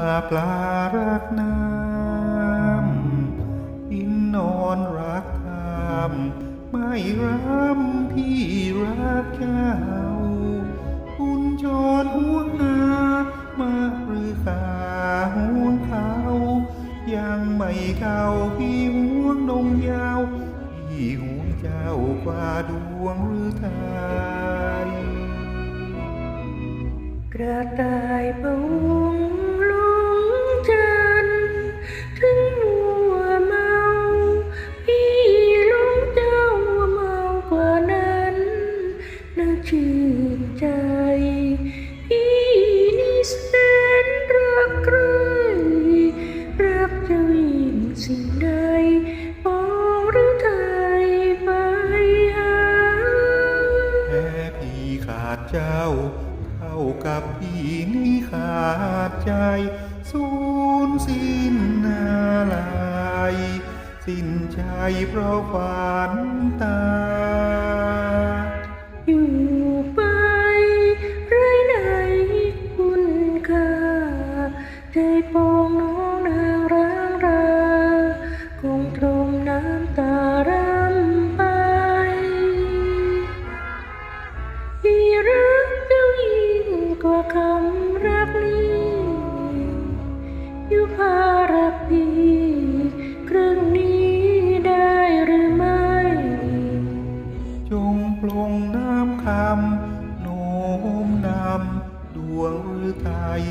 ว่าปลารักน้ำอินนอนรักธรรมไม่รำพี่รักเจ้าคุณจรห่วงนามาหรือขาห่วงเขายังไม่เข้าพี่ห่วงนงยาวพี่ห่วงเจ้ากว่าดวงหรือไทยกระต่ายพะวง น่าชื่นใจ พี่นี่แสนรักใครรักจะยิ่งสิ่งใดปองหรือไทยไปหาแค่พี่ขาดเจ้า เท่ากับพี่นี่ขาดใจ สูญสิ้นอะไรสิ้นใจเพราะฝันตา ใจปองน้องนางร้างราคงตรมน้ำตารำไปมีรักเจ้ายิ่งกว่าคำรักนี้อยู่พารักพีครึ่งนี้ได้หรือไม่ จงปลงน้ำคำโน้มนำดวงฤทัย